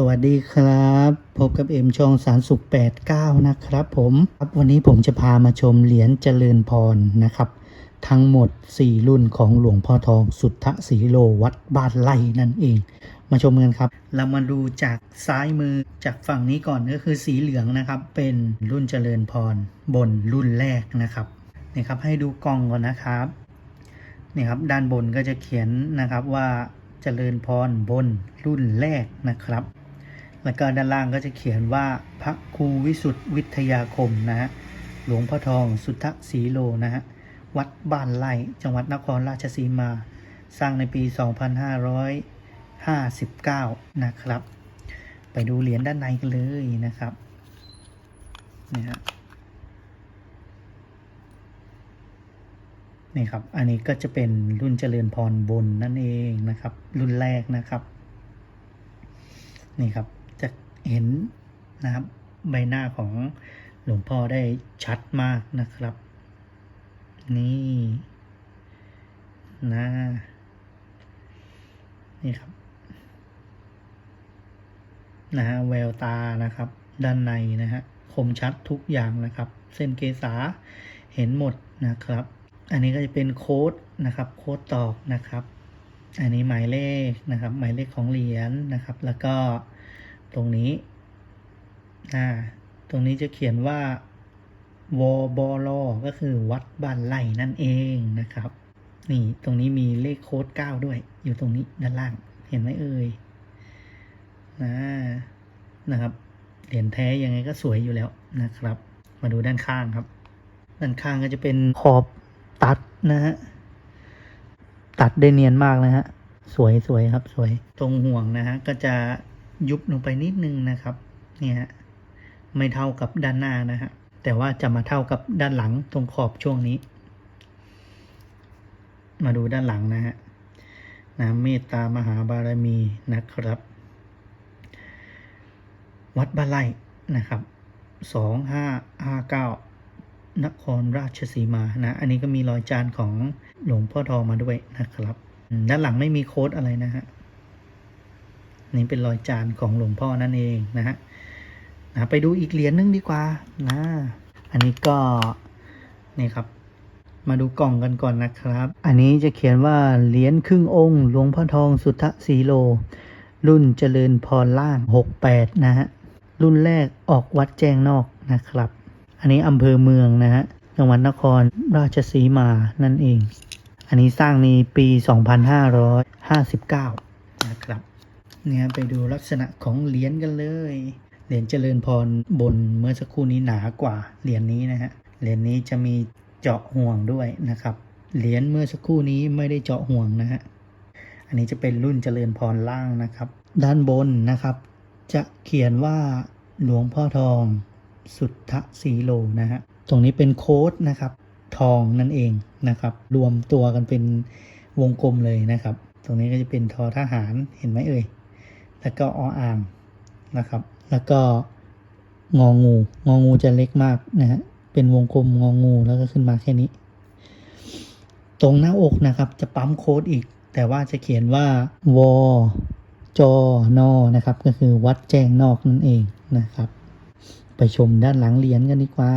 สวัสดีครับ พบกับเอ็มช่องสารสุข89 นะครับ ผมครับวันนี้ผมจะพามาชมเหรียญเจริญพรนะครับ ทั้งหมด 4 รุ่นของหลวงพ่อทองสุทธสีโลวัดบ้านไร่นั่นเอง มาชมกันครับ เรามาดูจากซ้ายมือจากฝั่งนี้ก่อนก็คือสีเหลืองนะครับ เป็นรุ่นเจริญพรบนรุ่นแรกนะครับนี่ครับให้ดูกล่องก่อนนะครับนี่ครับด้านบนก็จะเขียนนะครับว่าเจริญพรบนรุ่นแรกนะครับ แล้วก็ด้านล่างก็จะเขียนว่าพระครูวิสุทธิวิทยาคมนะฮะหลวงพ่อทองสุทธสีโลนะฮะวัดบ้านไร่จังหวัดนครราชสีมา สร้างในปี 2559 นะครับ ไปดูเหรียญด้านในกันเลยนะครับนี่ฮะนี่ครับ อันนี้ก็จะเป็นรุ่นเจริญพรบนนั่นเองนะครับ รุ่นแรกนะครับ นี่ครับ เห็นนะครับใบหน้าของหลวงพ่อได้ชัดมากนะครับ นี่นะนี่ครับนะฮะแววตานะครับ ด้านในนะฮะคมชัดทุกอย่างนะครับ เส้นเกษาเห็นหมดนะครับ อันนี้ก็จะเป็นโค้ดนะครับ โค้ดตอกนะครับ อันนี้หมายเลขนะครับ หมายเลขของเหรียญนะครับ แล้วก็ ตรงนี้อ่าตรงนี้จะเขียนว่าวบลก็คือวัดบ้านไร่นั่นเองนะครับ นี่ตรงนี้มีเลขโค้ดเก้าด้วย อยู่ตรงนี้ด้านล่างเห็นไหมเอ่ยนะนะครับเหรียญแท้ยังไงก็สวยอยู่แล้วนะครับ มาดูด้านข้างครับ ด้านข้างก็จะเป็นขอบตัดนะฮะตัดได้เนียนมากนะฮะสวยสวยครับสวยตรงห่วงนะฮะก็จะ ยุบลงไปนิดนึงนะครับเนี่ยฮะไม่เท่ากับด้านหน้านะฮะแต่ว่าจะมาเท่ากับด้านหลังตรงขอบช่วงนี้ มาดูด้านหลังนะฮะนะเมตตามหาบารมีนะครับ วัดบ้านไร่นะครับสองห้าห้าเก้านครราชสีมานะ อันนี้ก็มีรอยจานของหลวงพ่อทองมาด้วยนะครับ ด้านหลังไม่มีโค้ดอะไรนะฮะ นี่เป็นรอยจานของหลวงพ่อนั่นเองนะฮะนะไปดูอีกเหรียญนึงดีกว่านะอันนี้ก็นี่ครับ มาดูกล่องกันก่อนนะครับ อันนี้จะเขียนว่าเหรียญครึ่งองค์หลวงพ่อทองสุทธสีโล รุ่นเจริญพรล่าง 68 นะฮะรุ่นแรกออกวัดแจ้งนอกนะครับ อันนี้อำเภอเมืองนะฮะจังหวัดนครราชสีมานั่นเอง อันนี้สร้างในปี 2559 นะครับ นี่ยไปดูลักษณะของเหรียญกันเลย เหรียญเจริญพรบนเมื่อสักครู่นี้หนากว่าเหรียญนี้นะฮะ เหรียญนี้จะมีเจาะห่วงด้วยนะครับ เหรียญเมื่อสักครู่นี้ไม่ได้เจาะห่วงนะฮะ อันนี้จะเป็นรุ่นเจริญพรล่างนะครับ ด้านบนนะครับ จะเขียนว่าหลวงพ่อทองสุทธสีโลนะฮะ ตรงนี้เป็นโค้ดนะครับ ทองนั่นเองนะครับ รวมตัวกันเป็นวงกลมเลยนะครับ ตรงนี้ก็จะเป็นทอทหารเห็นไหมเอ่ย แล้วก็ออ่างนะครับ แล้วก็งองู งองูจะเล็กมากนะฮะ เป็นวงกลมงองูแล้วก็ขึ้นมาแค่นี้ ตรงหน้าอกนะครับ จะปั๊มโค้ดอีก แต่ว่าจะเขียนว่าวจนอนะครับ ก็คือวัดแจ้งนอกนั่นเองนะครับ ไปชมด้านหลังเหรียญกันดีกว่า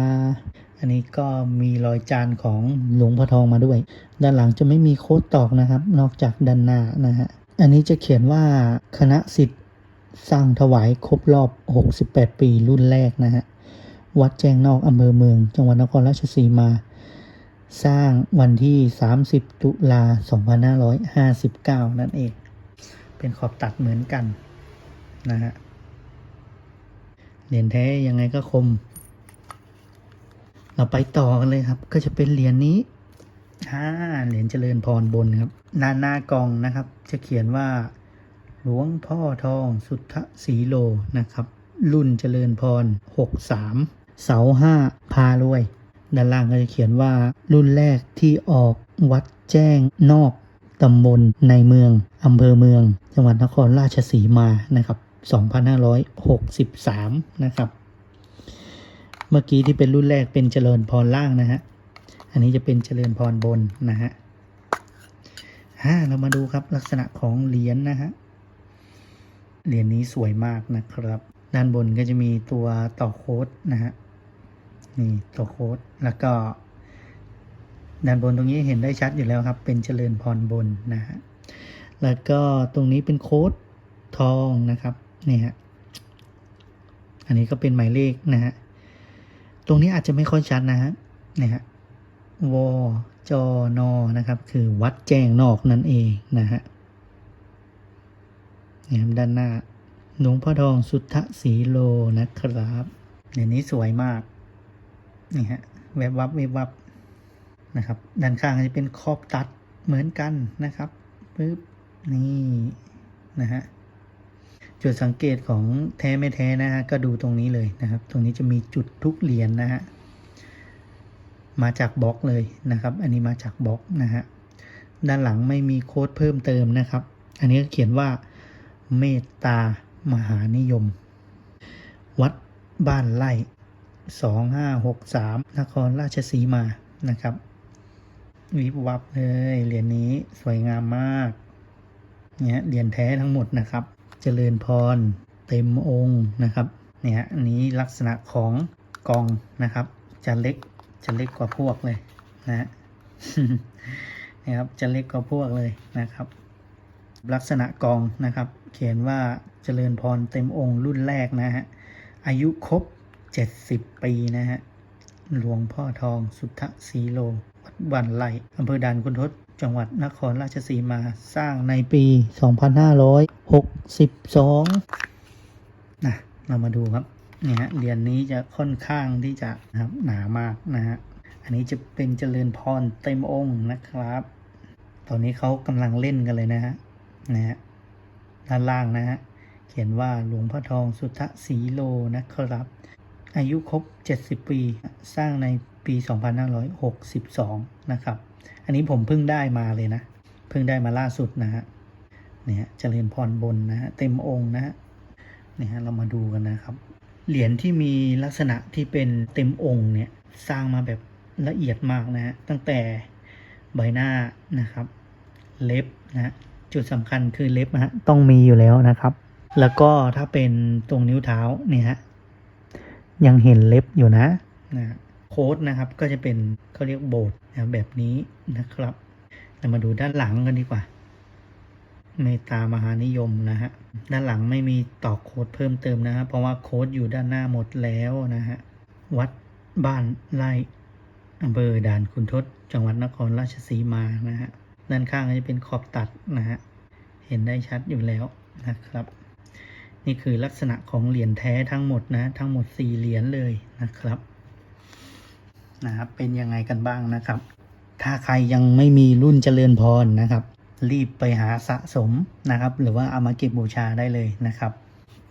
อันนี้ก็มีรอยจานของหลวงพ่อทองมาด้วย ด้านหลังจะไม่มีโค้ดตอกนะครับ นอกจากด้านหน้านะฮะ อันนี้จะเขียนว่าคณะสิทธิ์สร้างถวายครบรอบ 68 ปีรุ่นแรกนะฮะ วัดแจ้งนอกอำเภอเมือง จังหวัดนครราชสีมา สร้างวันที่ 30 ตุลา 2559 นั่นเอง เป็นขอบตัดเหมือนกันนะฮะเหรียญแท้ยังไงก็คม เราไปต่อกันเลยครับ ก็จะเป็นเหรียญนี้ ฮ่าเหรียญเจริญพรบนครับหน้าหน้ากองนะครับ จะเขียนว่า หลวงพ่อทองสุทธสีโลนะครับ รุ่นเจริญพร63เสาห้าพารวย ด้านล่างก็จะเขียนว่า รุ่นแรกที่ออกวัดแจ้งนอกตำบลในเมืองอำเภอเมือง จังหวัดนครราชสีมานะครับ 2563 นะครับ เมื่อกี้ที่เป็นรุ่นแรกเป็นเจริญพรล่างนะฮะ อันนี้จะเป็นเจริญพรบนนะฮะฮ่าเรามาดูครับลักษณะของเหรียญนะฮะ เหรียญนี้สวยมากนะครับ ด้านบนก็จะมีตัวต่อโค้ดนะฮะ นี่ตัวโค้ดแล้วก็ ด้านบนตรงนี้เห็นได้ชัดอยู่แล้วครับ เป็นเจริญพรบนนะฮะ แล้วก็ตรงนี้เป็นโค้ดทองนะครับ นี่ฮะ อันนี้ก็เป็นหมายเลขนะฮะ ตรงนี้อาจจะไม่ค่อยชัดนะฮะ นี่ฮะ วจนนะครับ คือวัดแจ้งนอกนั่นเองนะฮะนี่ครับด้านหน้าหลวงพ่อทองสุทธสีโลนะครับเดี๋ยวนี้สวยมากนี่ฮะแวบวับแวบวับนะครับ ด้านข้างจะเป็นขอบตัดเหมือนกันนะครับปึ๊บนี่นะฮะจุดสังเกตของแท้ไม่แท้นะฮะก็ดูตรงนี้เลยนะครับ ตรงนี้จะมีจุดทุกเหรียญนะฮะ มาจากบล็อกเลยนะครับ อันนี้มาจากบล็อกนะฮะด้านหลังไม่มีโค้ดเพิ่มเติมนะครับ อันนี้เขียนว่าเมตตามหานิยม วัดบ้านไร่สองห้าหกสามนครราชสีมานะครับ วิบวับเลยเหรียญนี้สวยงามมากเนี่ยเหรียญแท้ทั้งหมดนะครับ เจริญพร เต็มองค์นะครับเนี่ยอันนี้ลักษณะของกองนะครับ จะเล็ก จะเล็กกว่าพวกเลยนะนะครับจะเล็กกว่าพวกเลยนะครับ ลักษณะกองนะครับ เขียนว่าเจริญพรเต็มองค์รุ่นแรกนะฮะอายุครบ 70 ปีนะฮะหลวงพ่อทองสุทธสีโลวัดบันไหลอำเภอด่านคุณทศจังหวัดนครราชสีมาสร้างในปี 2562นะเรามาดูครับ นี่ฮะเหรียญนนี้จะค่อนข้างที่จะนะครับหนามากนะฮะอันนี้จะเป็นเจริญพรเต็มองค์นะครับ ตอนนี้เขากำลังเล่นกันเลยนะฮะนะฮะด้านล่างนะฮะเขียนว่าหลวงพ่อทองสุทธสีโลนะครับ อายุครบ 70 ปี สร้างในปี 2562 นะครับ อันนี้ผมเพิ่งได้มาเลยนะ เพิ่งได้มาล่าสุดนะฮะเนี่ยเจริญพรบนนะฮะเต็มองค์นะฮะเนี่ยฮะเรามาดูกันนะครับ เหรียญที่มีลักษณะที่เป็นเต็มองค์เนี่ยสร้างมาแบบละเอียดมากนะฮะตั้งแต่ใบหน้านะครับ เล็บนะจุดสำคัญคือเล็บนะฮะต้องมีอยู่แล้วนะครับ แล้วก็ถ้าเป็นตรงนิ้วเท้าเนี่ยฮะยังเห็นเล็บอยู่นะนะโค้ดนะครับก็จะเป็นเขาเรียกโบดนะแบบนี้นะครับเรามาดูด้านหลังกันดีกว่า เมตตามหานิยมนะฮะ ด้านหลังไม่มีต่อโค้ดเพิ่มเติมนะฮะ เพราะว่าโค้ดอยู่ด้านหน้าหมดแล้วนะฮะ วัดบ้านไร่อำเภอด่านคุณทศ จังหวัดนครราชสีมานะฮะ ด้านข้างก็จะเป็นขอบตัดนะฮะ เห็นได้ชัดอยู่แล้วนะครับ นี่คือลักษณะของเหรียญแท้ทั้งหมดนะ ทั้งหมดสี่เหรียญเลยนะครับ นะครับ เป็นยังไงกันบ้างนะครับ ถ้าใครยังไม่มีรุ่นเจริญพรนะครับ รีบไปหาสะสมนะครับ หรือว่าเอามาเก็บบูชาได้เลยนะครับ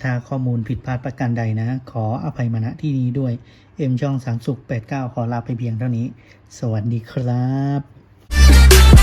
ถ้าข้อมูลผิดพลาดประการใดนะ ขออภัยมาณที่นี้ด้วย เอ็มช่องสามสุข 89 ขอลาไปเพียงเท่านี้ สวัสดีครับ